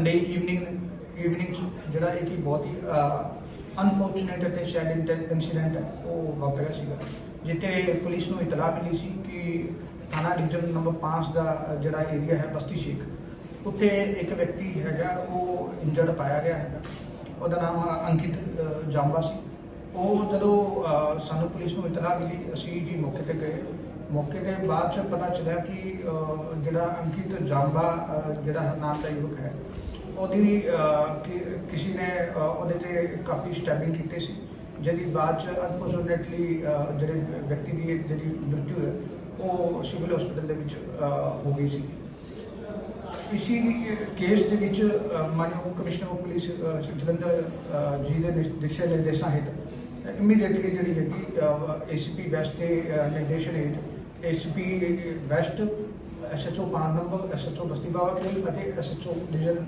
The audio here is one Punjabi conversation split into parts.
ਸੰਡੇ ਈਵਨਿੰਗ ਈਵਨਿੰਗ ਜਿਹੜਾ ਇਹ ਕਿ ਬਹੁਤ ਹੀ ਅਨਫੋਰਚੂਨੇਟ ਅਤੇ ਸੈਡ ਇਨਸੀਡੈਂਟ ਹੈ ਉਹ ਵਾਪਰਿਆ ਸੀਗਾ। ਜਿੱਥੇ ਪੁਲਿਸ ਨੂੰ ਇਤਲਾਹ ਮਿਲੀ ਸੀ ਕਿ ਥਾਣਾ ਡਿਵੀਜ਼ਨ ਨੰਬਰ 5 ਦਾ ਜਿਹੜਾ ਏਰੀਆ ਹੈ ਬਸਤੀ ਸ਼ੇਖ ਉੱਥੇ ਇੱਕ ਵਿਅਕਤੀ ਹੈਗਾ ਉਹ ਇੰਜਰਡ ਪਾਇਆ ਗਿਆ ਹੈਗਾ। ਉਹਦਾ ਨਾਮ ਅੰਕਿਤ ਅ, ਜਾਂਬਾ ਸੀ। ਉਹ ਜਦੋਂ ਸਾਨੂੰ ਪੁਲਿਸ ਨੂੰ ਇਤਲਾਹ ਮਿਲੀ ਅਸੀਂ ਜੀ ਮੌਕੇ ਤੇ ਗਏ। ਮੌਕੇ ਤੇ ਬਾਅਦ ਚ ਪਤਾ ਚੱਲਿਆ ਕਿ ਜਿਹੜਾ ਅੰਕਿਤ ਜਾਂਬਾ ਜਿਹੜਾ ਨਾਮ ਦਾ ਯੁਵਕ ਹੈ ਉਹਦੀ ਕਿ- ਕਿਸੇ ਨੇ ਉਹਦੇ ਤੇ ਕਾਫੀ ਸਟੈਬਿੰਗ ਕੀਤੀ ਸੀ ਜਿਹਦੀ ਬਾਅਦ ਚ ਅਨਫੋਰਚੂਨੇਟਲੀ ਜਿਹੜੇ ਵਿਅਕਤੀ ਦੀ ਜਿਹੜੀ ਮ੍ਰਿਤੂ ਹੈ ਉਹ ਸਿਵਲ ਹਸਪੀਟਲ ਦੇ ਵਿੱਚ ਹੋ ਗਈ ਸੀ। ਇਸੀ ਕੇਸ ਦੇ ਵਿੱਚ ਮਾਨਯੋਗ ਕਮਿਸ਼ਨਰ ਆਫ ਪੁਲਿਸ ਜਲੰਧਰ ਜੀ ਦੇ ਦਿਸ਼ਾ ਨਿਰਦੇਸ਼ਾਂ ਹੇਠ ਇਮੀਡੀਏਟਲੀ ਜਿਹੜੀ ਹੈਗੀ ਏਸੀਪੀ ਵੈਸਟ ਦੇ ਅ, ਨਿਰਦੇਸ਼ਨ ਹੇਠ ਏਸੀਪੀ ਵੈਸਟ ਐਸਐਚਓ ਪਾਨੰਬ ਓ ਬਸਤੀ ਬਾਵਾ ਖੇਲ ਅਤੇ ਐਸਐਚਓ ਡਿਵੀਜ਼ਨ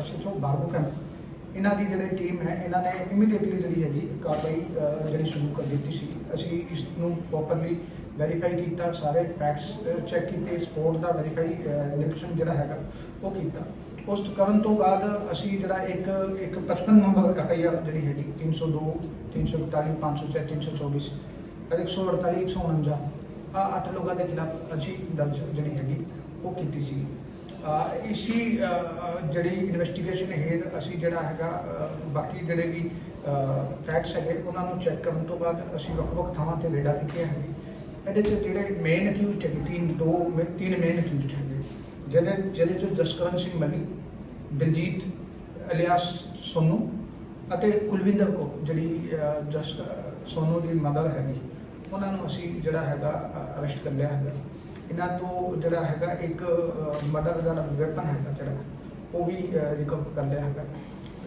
ਐਸਐਚਓ ਬਾਰਬੋ ਕੈਂਪ ਇਹਨਾਂ ਦੀ ਜਿਹੜੀ ਟੀਮ ਹੈ, ਇਹਨਾਂ ਨੇ ਇਮੀਡੀਏਟਲੀ ਜਿਹੜੀ ਹੈਗੀ ਕਾਰਵਾਈ ਜਿਹੜੀ ਸ਼ੁਰੂ ਕਰ ਦਿੱਤੀ ਸੀ। ਅਸੀਂ ਇਸ ਨੂੰ ਪ੍ਰੋਪਰਲੀ ਵੈਰੀਫਾਈ ਕੀਤਾ, ਸਾਰੇ ਫੈਕਟਸ ਚੈੱਕ ਕੀਤੇ ਸਪੋਰਟ ਦਾ ਵੈਰੀਫਾਈ ਨਿਰੀਖਣ ਜਿਹੜਾ ਹੈਗਾ, ਉਹ ਕੀਤਾ। ਉਸ ਕਰਨ ਤੋਂ ਬਾਅਦ ਅਸੀਂ ਜਿਹੜਾ ਇੱਕ ਇੱਕ 55 ਨੰਬਰ ਐੱਫ ਆਈ ਆਰ ਜਿਹੜੀ ਹੈਗੀ 302 341 504 324 ਅਤੇ 148 149 ਆ ਅੱਠ ਲੋਕਾਂ ਦੇ ਖਿਲਾਫ ਅਸੀਂ ਦਰਜ ਜਿਹੜੀ ਹੈਗੀ ਉਹ ਕੀਤੀ ਸੀ। ਅਹ ਇਸੀ ਜਿਹੜੀ ਇਨਵੈਸਟੀਗੇਸ਼ਨ ਹੈ ਅਸੀਂ ਜਿਹੜਾ ਹੈਗਾ ਬਾਕੀ ਜਿਹੜੇ ਵੀ ਫੈਕਟਸ ਹੈਗੇ ਉਹਨਾਂ ਨੂੰ ਚੈੱਕ ਕਰਨ ਤੋਂ ਬਾਅਦ ਅਸੀਂ ਵੱਖ-ਵੱਖ ਥਾਵਾਂ ਤੇ ਰੇਡਾ ਕੀਤੇ ਹੈਗੇ ਇਹਦੇ ਚ ਜਿਹੜੇ ਮੇਨ ਅਕਿਊਜ਼ਡ ਹੈਗੇ ਤਿੰਨ ਦੋ ਮੇ- ਤਿੰਨ ਮੇਨ ਅਕਿਊਜ਼ਡ ਹੈਗੇ। ਜਿਹਦੇ ਜਿਹਦੇ ਚ ਜਸਕਰਨ ਸਿੰਘ ਮਨੀ ਦਿਲਜੀਤ ਅਲਿਆਸ ਸੋਨੂ ਅਤੇ ਕੁਲਵਿੰਦਰ ਕੋ ਜਿਹੜੀ ਅਹ, ਜਸ ਸੋਨੂ ਦੀ ਮਦਰ ਹੈਗੀ। ਉਹਨਾਂ ਨੂੰ ਅਸੀਂ ਜਿਹੜਾ ਹੈਗਾ ਅਰੈਸਟ ਕਰ ਲਿਆ ਹੈਗਾ। ਇਹਨਾਂ ਤੋਂ ਜਿਹੜਾ ਹੈਗਾ ਇੱਕ ਮਰਡਰ ਦਾ ਵੈਪਨ ਹੈਗਾ ਜਿਹੜਾ ਉਹ ਵੀ ਰਿਕਵਰ ਕਰ ਲਿਆ ਹੈਗਾ।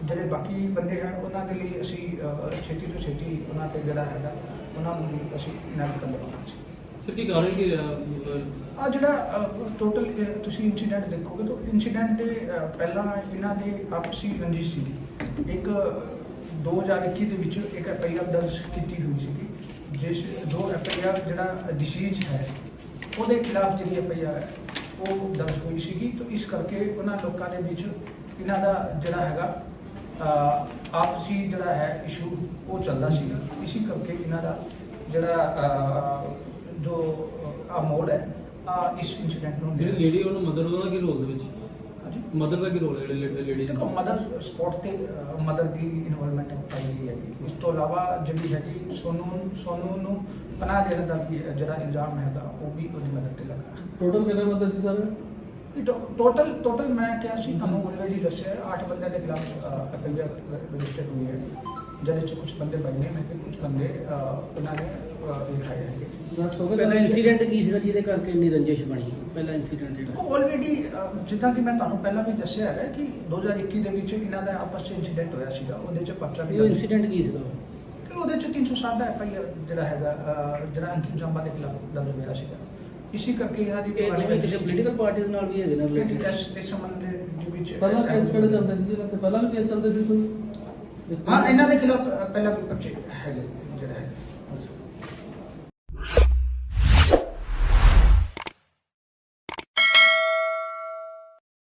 ਜਿਹੜੇ ਬਾਕੀ ਬੰਦੇ ਹੈ ਉਹਨਾਂ ਦੇ ਲਈ ਅਸੀਂ ਛੇਤੀ ਤੋਂ ਛੇਤੀ ਉਹਨਾਂ ਤੇ ਜਿਹੜਾ ਹੈਗਾ ਉਹਨਾਂ ਨੂੰ ਵੀ ਅਸੀਂ ਨੈਲ ਕਰ ਲਵਾਂਗੇ। ਸਰ ਕੀ ਕਾਰਨ ਕੀ ਆ ਜਿਹੜਾ ਟੋਟਲ ਤੁਸੀਂ ਇਨਸੀਡੈਂਟ ਦੇਖੋਗੇ ਤਾਂ ਇਨਸੀਡੈਂਟ ਦੇ ਪਹਿਲਾਂ ਇਹਨਾਂ ਦੇ ਆਪਸੀ ਰੰਜਿਸ਼ ਸੀ ਇੱਕ ਅਹ, 2021 ਦੇ ਵਿੱਚ ਇੱਕ ਐਫਆਈਆਰ ਦਰਜ ਕੀਤੀ ਹੋਈ ਸੀ ਜਿਸ ਜੋ ਐਫਆਈਆਰ ਜਿਹੜਾ ਡਿਸੀਜ ਹੈ ਉਹਦੇ ਖਿਲਾਫ ਜਿਹੜੀ ਐਫਆਈਆਰ ਹੈ ਉਹ ਦਰਜ ਹੋਈ ਸੀਗੀ। ਤਾਂ ਇਸ ਕਰਕੇ ਉਹਨਾਂ ਲੋਕਾਂ ਦੇ ਵਿੱਚ ਇਹਨਾਂ ਦਾ ਜਿਹੜਾ ਹੈਗਾ ਆਪਸੀ ਜਿਹੜਾ ਹੈ ਇਸ਼ੂ ਉਹ ਚੱਲਦਾ ਸੀ ਇਸੇ ਕਰਕੇ ਇਹਨਾਂ ਦਾ ਜਿਹੜਾ ਜੋ ਆ ਮੋਡ ਹੈ ਆ ਇਸ ਇਨਸੀਡੈਂਟ ਨੂੰ ਜਿਹੜੀ ਲੇਡੀ ਉਹਨੂੰ ਮਦਰ ਉਹਦਾ ਕੀ ਰੋਲ ਦੇ ਵਿੱਚ? ਹਾਂਜੀ। ਮਦਰ ਦਾ ਕੀ ਰੋਲ ਹੈ ਜਿਹੜੇ ਲੇਡੀ ਦੇਖੋ ਮਦਰ ਸਪੋਰਟ ਤੇ ਮਦਰ ਦੀ ਇਨਵੋਲਵਮੈਂਟ ਪਾਈ ਗਈ ਹੈ ਇਸ ਤੋਂ ਇਲਾਵਾ ਜਿਹੜੀ ਹੈਗੀ ਸੋਨੂ ਸੋਨੂ ਨੂੰ ਪਨਾਹ ਦੇਣ ਦਾ ਵੀ ਜਿਹੜਾ ਇਲਜ਼ਾਮ ਹੈਗਾ ਉਹ ਵੀ ਉਹਦੀ ਮਦਦ ਤੇ ਲੱਗਾ। ਟੋਟਲ ਕਿੰਨੇ ਬੰਦੇ ਸੀ ਸਰ? ਟੋਟਲ ਟੋਟਲ ਮੈਂ ਕਿਹਾ ਸੀ ਤੁਹਾਨੂੰ ਆਲਰੇਡੀ ਦੱਸਿਆ ਹੈ, ਅੱਠ ਬੰਦਿਆਂ ਦੇ ਖਿਲਾਫ ਐਫ ਆਈ ਆਰ ਰਜਿਸਟਰ ਹੋਈ ਹੈ। ਜਿਹਦੇ ਚ ਕੁਝ ਬੰਦੇ ਬਣੇ ਨੇ ਤੇ ਕੁਝ ਬੰਦੇ ਉਹਨਾਂ ਨੇ ਲਿਖਾਏ ਹੈਗੇ ਪਹਿਲਾ ਇਨਸੀਡੈਂਟ ਕੀ ਸੀਗਾ ਜਿਹਦੇ ਕਰਕੇ ਇੰਨੀ ਰੰਜਿਸ਼ ਬਣੀ ਪਹਿਲਾ ਇਨਸੀਡੈਂਟ ਜਿਹੜਾ ਆਲਰੇਡੀ ਜਿੱਦਾਂ ਕਿ ਮੈਂ ਤੁਹਾਨੂੰ ਪਹਿਲਾਂ ਵੀ ਦੱਸਿਆ ਹੈਗਾ ਕਿ 2021 ਦੇ ਵਿੱਚ ਇਹਨਾਂ ਦਾ ਆਪਸ ਵਿੱਚ ਇੰਸੀਡੈਂਟ ਹੋਇਆ ਸੀਗਾ ਉਹਦੇ ਚ ਪਰਚਾ ਵੀ ਇਹ ਇਨਸੀਡੈਂਟ ਕੀ ਸੀਗਾ ਕਿ ਉਹਦੇ ਚ 307 ਦਾ ਐਫ ਆਈ ਆਰ ਜਿਹੜਾ ਹੈਗਾ ਜਿਹੜਾ ਅੰਕਿਤ ਜੰਬਾ ਦੇ ਖਿਲਾਫ ਦਰਜ ਹੋਇਆ ਸੀਗਾ ਇਸੇ ਕਰਕੇ ਇਹਨਾਂ ਦੀ ਦੋਵੇਂ ਕਿਸੇ ਪੋਲੀਟੀਕਲ ਪਾਰਟੀ ਦੇ ਨਾਲ ਵੀ ਹੈਗੇ ਨੇ ਰਿਲੇਟਡ ਇਸ ਸੰਬੰਧ ਦੇ ਵਿੱਚ ਪਹਿਲਾਂ ਕੇਸ ਕਿਹੜੇ ਚੱਲਦੇ ਸੀ ਜਿਹਨਾਂ ਤੇ ਪਹਿਲਾਂ ਵੀ ਕੇਸ ਚੱਲਦੇ ਸੀ ਕੋਈ ਹਾਂ ਇਹਨਾਂ ਦੇ ਖਿਲਾਫ ਅਹ, ਪਹਿਲਾਂ ਵੀ ਪਰਚੇ ਹੈਗੇ ਜਿਹੜਾ ਹੈ